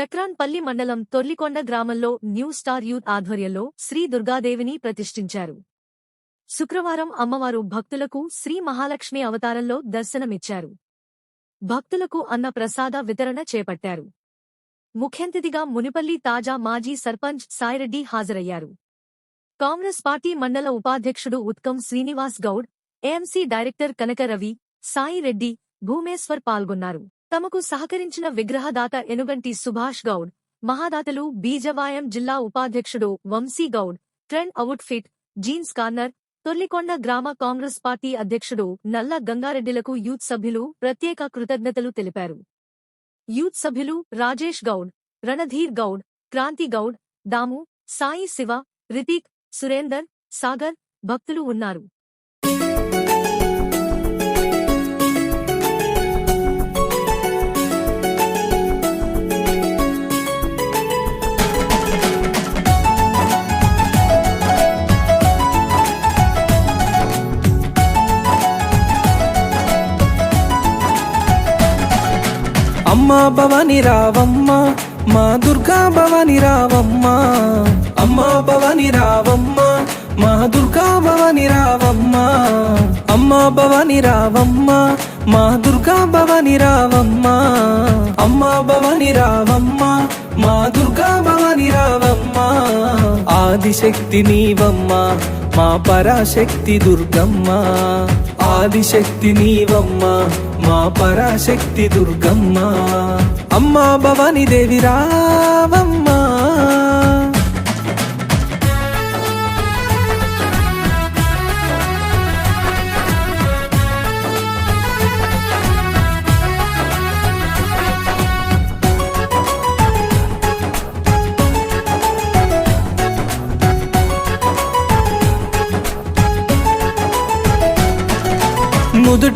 జక్రాన్పల్లి మండలం తొర్లికొండ గ్రామంలో new star youth ఆధ్వర్యంలో శ్రీ దుర్గాదేవిని ప్రతిష్ఠించారు. శుక్రవారం అమ్మవారు భక్తులకు శ్రీ మహాలక్ష్మి అవతారంలో దర్శనమిచ్చారు. భక్తులకు అన్న ప్రసాద వితరణ చేపట్టారు. ముఖ్యంతిథిగా మునిపల్లి తాజా మాజీ సర్పంచ్ సాయిరెడ్డి హాజరయ్యారు. కాంగ్రెస్ పార్టీ మండల ఉపాధ్యక్షుడు ఉత్కం శ్రీనివాస్ గౌడ్ ఏఎంసీ డైరెక్టర్ కనకరవి సాయిరెడ్డి భూమేశ్వర్ పాల్గొన్నారు. తమకు సహకరించిన విగ్రహదాత ఎనుగంటి సుభాష్ గౌడ్ మహాదాతలు బీజవాయం జిల్లా ఉపాధ్యక్షుడు Vamshi Goud trend outfit jeans corner Torlikonda గ్రామ కాంగ్రెస్ పార్టీ అధ్యక్షుడు నల్ల గంగారెడ్డిలకు యూత్ సభ్యులు ప్రత్యేక కృతజ్ఞతలు తెలిపారు. యూత్ సభ్యులు రాజేష్ గౌడ్ రణధీర్ గౌడ్ క్రాంతి గౌడ్ దాము సాయి శివ రితిక్ సురేందర్ సాగర్ భక్తులు ఉన్నారు. అమ్మ భవని రావమ్మ మా దుర్గా భవని రావమ్మ. అమ్మా భవని రావమ్మ మా దుర్గా భవని రావమ్మ. అమ్మా భవని రావమ్మ మా దుర్గా భవని రావమ్మ. అమ్మా భవని రావమ్మ మా దుర్గా భవని రావమ్మ. ఆదిశక్తి నీవమ్మ మా పరాశక్తి దుర్గమ్మ. ఆదిశక్తి నీవమ్మ మా పరాశక్తి దుర్గమ్మ. అమ్మా భవాని దేవి రావమ్మా.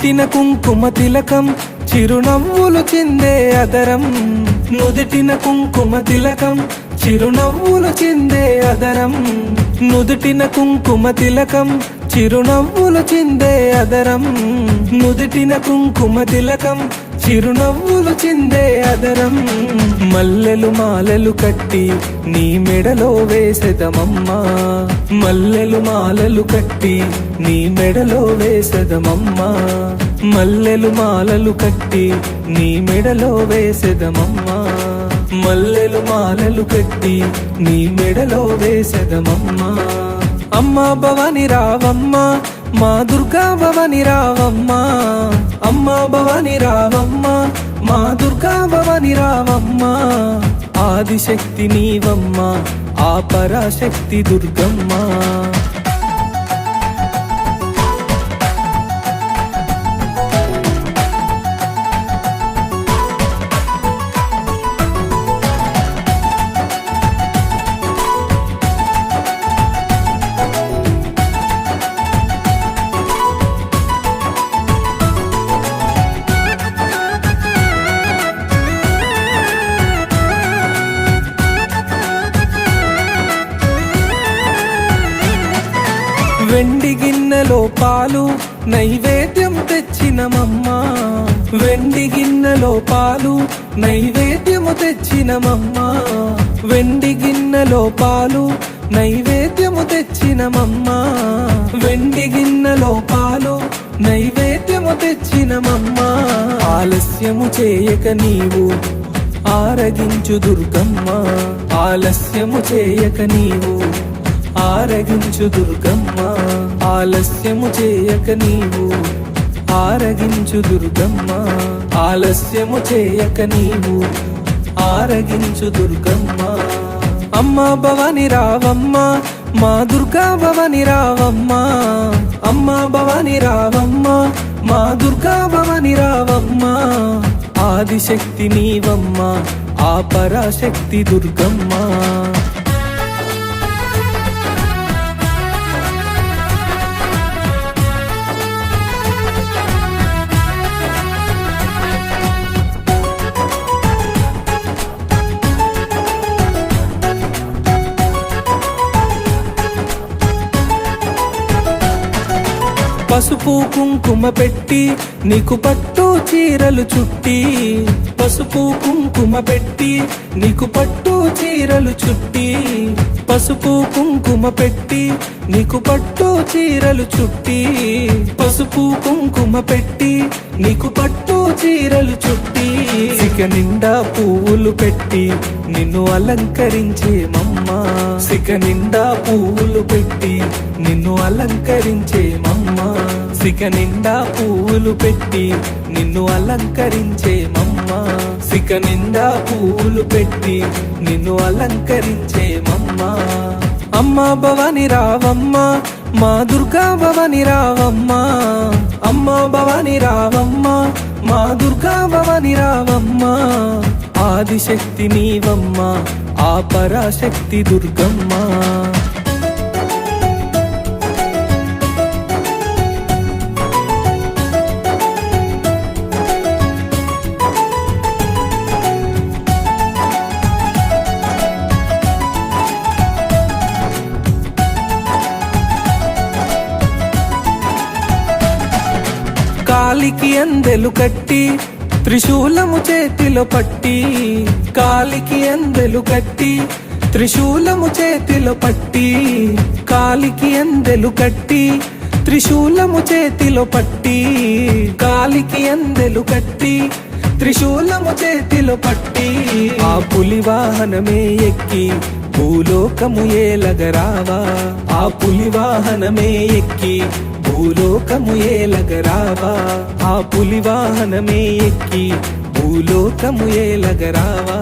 నుదుటిన కుంకుమ తిలకం చిరునవ్వులు చిందే అదరం. నుదుటిన కుంకుమ తిలకం చిరునవ్వులు చిందే అదరం. నుదుటిన కుంకుమ తిలకం చిరునవ్వులు చిందే అదరం. నుదుటిన కుంకుమ తిలకం చిరునవ్వులు చిందే అదరం మల్లెలు మాలలు కట్టి నీ మెడలో వేసెదమమ్మా. మల్లెలు మాలలు కట్టి నీ మెడలో వేసెదమమ్మా. మల్లెలు మాలలు కట్టి నీ మెడలో వేసెదమమ్మా. మల్లెలు మాలలు కట్టి నీ మెడలో వేసెదమమ్మా. అమ్మా భవాని రావమ్మా మా దుర్గా భవని రావమ్మా అమ్మా భవని రావమ్మా మా దుర్గా భవని రావమ్మా. ఆదిశక్తి నీవమ్మా ఆ పరాశక్తి దుర్గమ్మా. పాలు నైవేద్యం తెచ్చినమమ్మా. వెండి గిన్నెలో పాలు నైవేద్యము తెచ్చినమమ్మా. వెండి గిన్నెలో పాలు నైవేద్యము తెచ్చినమమ్మా. వెండి గిన్నెలో పాలు నైవేద్యము తెచ్చినమమ్మా. ఆలస్యము చేయక నీవు ఆరగించు దుర్గమ్మ. ఆలస్యము చేయక నీవు ఆరగించు దుర్గమ్మ ఆలస్యము చేయక నీవు. ఆరగించు దుర్గమ్మ ఆలస్యము చేయక నీవు. ఆరగించు దుర్గమ్మ. అమ్మ భవాని రావమ్మ మా దుర్గా భవాని రావమ్మ. అమ్మ భవాని రావమ్మ మా దుర్గా భవాని రావమ్మ. ఆదిశక్తి నీవమ్మ ఆ పరాశక్తి దుర్గమ్మ. పసుపు కుంకుమ పెట్టి నీకు పట్టు చీరలు చుట్టి పసుపు కుంకుమ పెట్టి నీకు పట్టు చీరలు చుట్టి పసుపు కుంకుమ పెట్టి నీకు పట్టు చీరలు చుట్టి పసుపు కుంకుమ పెట్టి నీకు పట్టు చీరలు చుట్టి. సిక నిండా పువ్వులు పెట్టి నిన్ను అలంకరించే మమ్మ సిక నిండా పువ్వులు పెట్టి నిన్ను అలంకరించే మమ్మ సిక నిండా పువ్వులు పెట్టి నిన్ను అలంకరించే మమ్మ. సిక నిండా పువ్వులు పెట్టి నిన్ను అలంకరించే మమ్మ. అమ్మ భవాని రావమ్మ మా దుర్గా భవాని రావమ్మ. అమ్మ భవాని రావమ్మ మా దుర్గా భవాని రావమ్మ. ఆదిశక్తి నీవమ్మ ఆ పరాశక్తి దుర్గమ్మ. అందెలు కట్టి త్రిశూలము చేతిలో పట్టి కాలికి అందెలు కట్టి త్రిశూలము చేతిలో పట్టి కాలికి అందెలు కట్టి త్రిశూలము చేతిలో పట్టి కాలికి అందెలు కట్టి త్రిశూలము చేతిలో పట్టి. ఆ పులి వాహనమే ఎక్కి భూలోకము ఏలగరావా? ఆ పులి వాహనమే ఎక్కి భూలోకము ఏలగరావా? ఆ పులి వాహనమే ఎక్కి భూలోకము ఏలగరావా?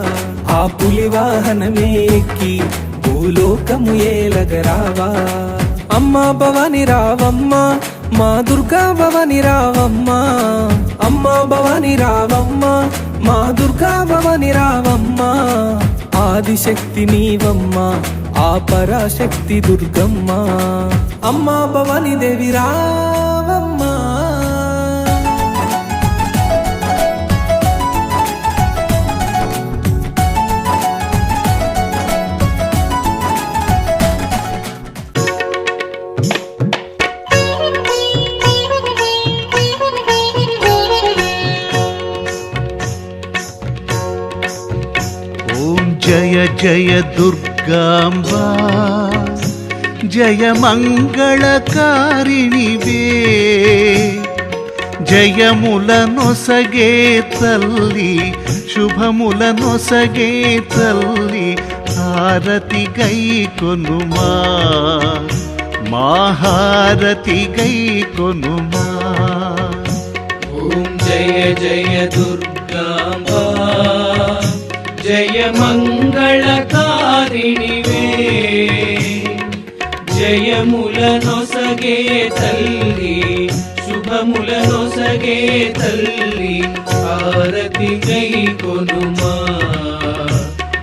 ఆ పులి వాహనమే ఎక్కి భూలోకము ఏలగరావా? అమ్మ భవాని రావమ్మా మా దుర్గా భవాని రావమ్మా. అమ్మ భవాని రావమ్మా మా దుర్గా భవాని రావమ్మా. ఆదిశక్తి నీవమ్మా ఆ పరాశక్తి దుర్గమ్మ. అమ్మా భవాని దేవి రావమ్మ. జయ జయ దుర్గ దుర్గాంబా జయ మంగళకారిణివే జయముల నొసగే తల్లి శుభముల నొసగే తల్లి హారతి గై కొనుమా. మా గై కొనుమా. ఓం జయ జయ దుర్గాంబా. జయ మంగళకారిణివే జయముల నొసగే తల్లి శుభముల నొసగే తల్లి హారతి గై కొనుమా.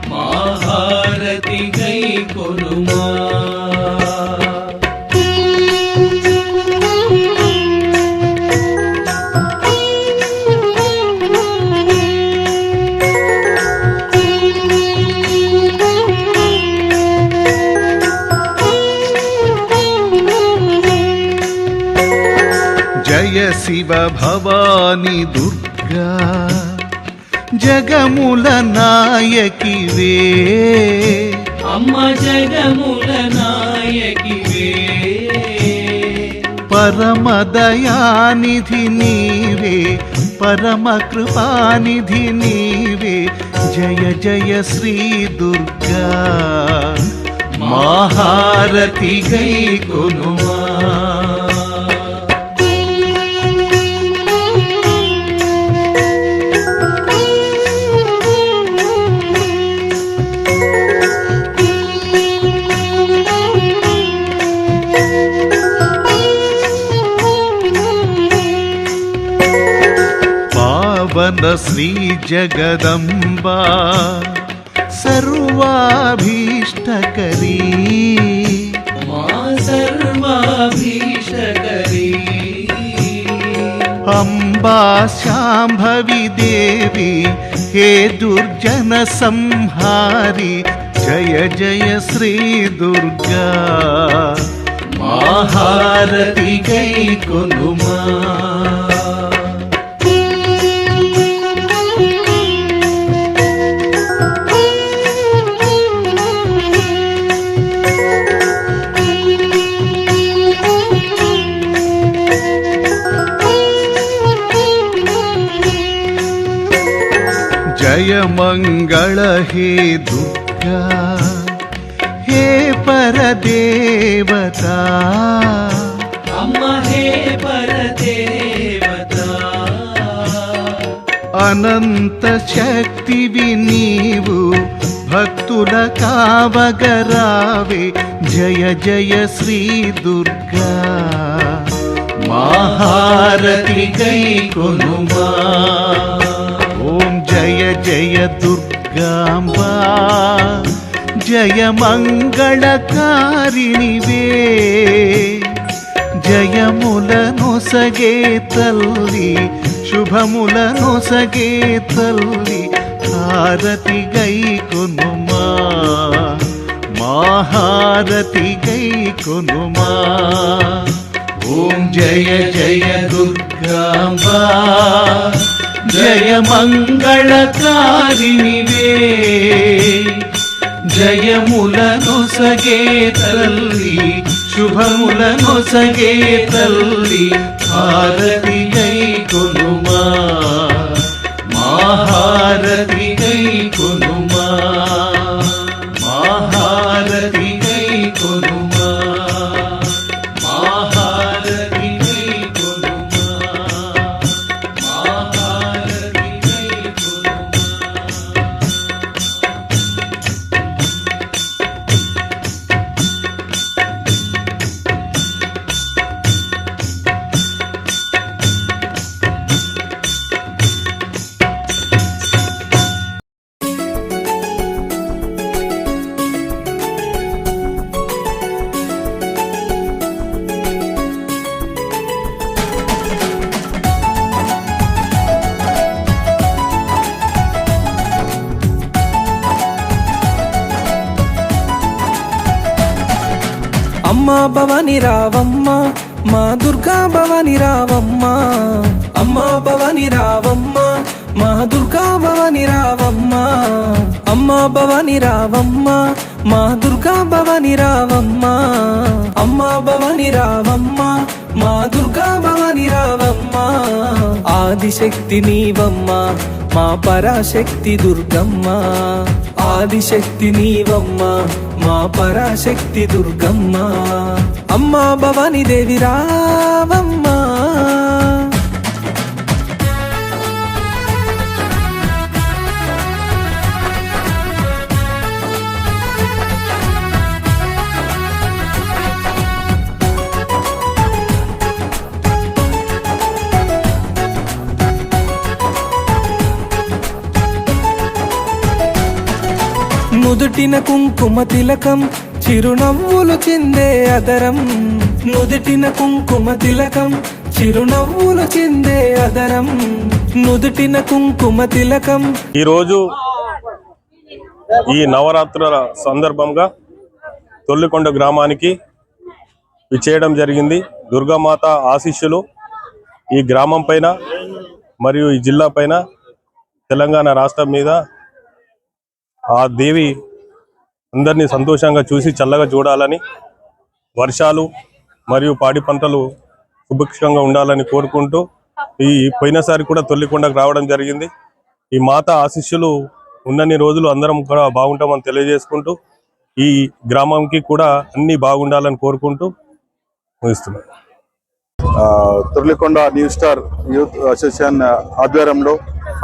మహారతి గై కొనుమా. జయ శివ భవాని దుర్గా జగముల నాయకివే. అమ్మ జగముల నాయకివే. పరమదయానిధి నీవే పరమ కృపానిధి నీవే. జయ జయ శ్రీ దుర్గా మహారతి గై కొనుమా. పావన శ్రీ జగదంబా. సర్వాభీష్టకరీ. మా సర్వాభీష్టకరీ. అంబా శాంభవి దేవి హే దుర్జన సంహారి జయ జయ శ్రీ దుర్గా. మహారతి గై మంగళ హే దుర్గా హే పరదేవత. అమ్మ హే పరదేవత. అనంత శక్తివి నీవు భక్తుల కావగరావే. జయ జయ శ్రీ దుర్గా. మహారతి గై కొనుమా. జయ జయ దుర్గాంబా జయ మంగళకారిణివే. జయములనొసగే తల్లి శుభములనొసగే తల్లి హారతి గై కొనుమా మహారతి గై కొనుమా. ఓం జయ జయ దుర్గాంబా జయ జయములను సగే తల్లి శుభములను సగే తల్లి హారతి గై భవాని రావమ్మ మా దుర్గా భవాని రావమ్మ. అమ్మా భవాని రావమ్మ మా దుర్గా భవాని రావమ్మ. అమ్మా భవాని రావమ్మ మా దుర్గా భవాని రావమ్మ. అమ్మా భవాని రావమ్మ మా దుర్గా భవాని రావమ్మ. ఆదిశక్తి నీవమ్మ మా పరాశక్తి దుర్గమ్మ. ఆదిశక్తి నీవమ్మ మా పరాశక్తి దుర్గమ్మ. అమ్మా భవాని దేవి రావం నుదుటిన కుంకుమ తిలకం చిరునవ్వులు చిందే అదరం. నుదుటిన కుంకుమ తిలకం చిరునవ్వులు చిందే అదరం. నుదుటిన కుంకుమ తిలకం ఈరోజు ఈ నవరాత్రుల సందర్భంగా తొల్లికొండ గ్రామానికి చేయడం జరిగింది. దుర్గామాత ఆశీస్సులు ఈ గ్రామం పైన మరియు ఈ జిల్లా పైన తెలంగాణ రాష్ట్రం మీద ఆ దేవి అందరినీ సంతోషంగా చూసి చల్లగా చూడాలని వర్షాలు మరియు పాడి పంటలు సుభిక్షంగా ఉండాలని కోరుకుంటూ ఈ పోయినసారి కూడా తొల్లికొండకు రావడం జరిగింది. ఈ మాత ఆశిష్యులు ఉన్నన్ని రోజులు అందరం కూడా బాగుంటామని తెలియజేసుకుంటూ ఈ గ్రామంకి కూడా అన్ని బాగుండాలని కోరుకుంటూ ముగిస్తున్నాను ఆ, Turlikonda new star youth association ఆధ్వర్యంలో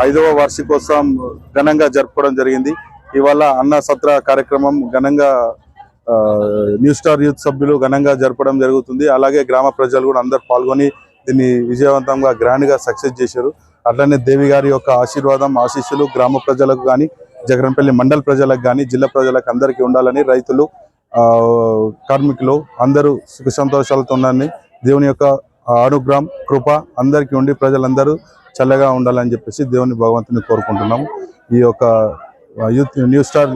ఐదవ వార్షికోత్సవం ఘనంగా జరుపుకోవడం జరిగింది. ఇవాళ అన్న సత్ర కార్యక్రమం ఘనంగా ఆ, న్యూ స్టార్ యూత్ సభ్యులు ఘనంగా జరపడం జరుగుతుంది. అలాగే గ్రామ ప్రజలు కూడా అందరు పాల్గొని దీన్ని విజయవంతంగా గ్రాండ్గా సక్సెస్ చేశారు. అట్లనే దేవి గారి యొక్క ఆశీర్వాదం ఆశీస్సులు గ్రామ ప్రజలకు కానీ జగన్పల్లి మండల ప్రజలకు కానీ జిల్లా ప్రజలకు అందరికీ ఉండాలని రైతులు ఆ, కార్మికులు అందరూ సుఖ సంతోషాలతో ఉండాలని దేవుని యొక్క అనుగ్రహం కృప అందరికీ ఉండి ప్రజలందరూ చల్లగా ఉండాలని చెప్పేసి దేవుని భగవంతుని కోరుకుంటున్నాము. ఈ యొక్క యూత్ న్యూ స్టార్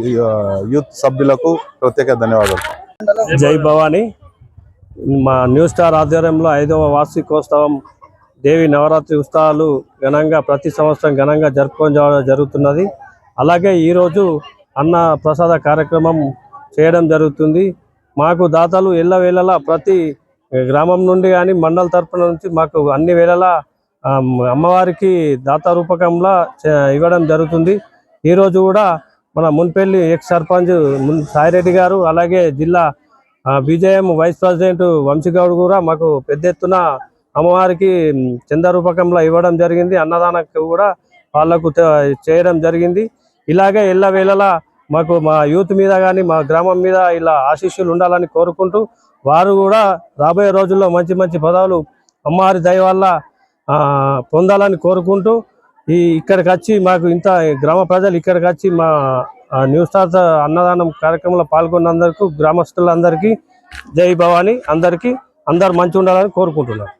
యూత్ సభ్యులకు ప్రత్యేక ధన్యవాదాలు. జై భవానీ. మా న్యూ స్టార్ ఆధ్వర్యంలో ఐదవ వార్షికోత్సవం దేవి నవరాత్రి ఉత్సవాలు ఘనంగా ప్రతి సంవత్సరం ఘనంగా జరుపుకోవడం జరుగుతున్నది. అలాగే ఈరోజు అన్న ప్రసాద కార్యక్రమం చేయడం జరుగుతుంది. మాకు దాతలు ఎల్ల వేళలా ప్రతి గ్రామం నుండి కానీ మండల తరపున నుంచి మాకు అన్ని వేళలా అమ్మవారికి దాత రూపకంలో చే- ఇవ్వడం జరుగుతుంది. ఈరోజు కూడా మన మున్పెల్లి ఎక్స్ సర్పంచ్ మున్ సాయిరెడ్డి గారు అలాగే జిల్లా బీజేఎం వైస్ ప్రెసిడెంట్ వంశీగౌడ్ కూడా మాకు పెద్ద ఎత్తున అమ్మవారికి చందరూపకంలో ఇవ్వడం జరిగింది. అన్నదానకు కూడా వాళ్ళకు చేయడం జరిగింది. ఇలాగే ఎల్లవేళలా మాకు మా యూత్ మీద కానీ మా గ్రామం మీద ఇలా ఆశీస్సులు ఉండాలని కోరుకుంటూ వారు కూడా రాబోయే రోజుల్లో మంచి మంచి పదవులు అమ్మవారి దయ వల్ల పొందాలని కోరుకుంటూ ఈ ఇక్కడికి వచ్చి మాకు ఇంత గ్రామ ప్రజలు ఇక్కడికి వచ్చి మా న్యూస్ న్యూ స్టార్ అన్నదానం కార్యక్రమంలో పాల్గొన్నందుకు గ్రామస్తులందరికీ జై భవాని అందరికీ అందరు మంచి ఉండాలని కోరుకుంటున్నాను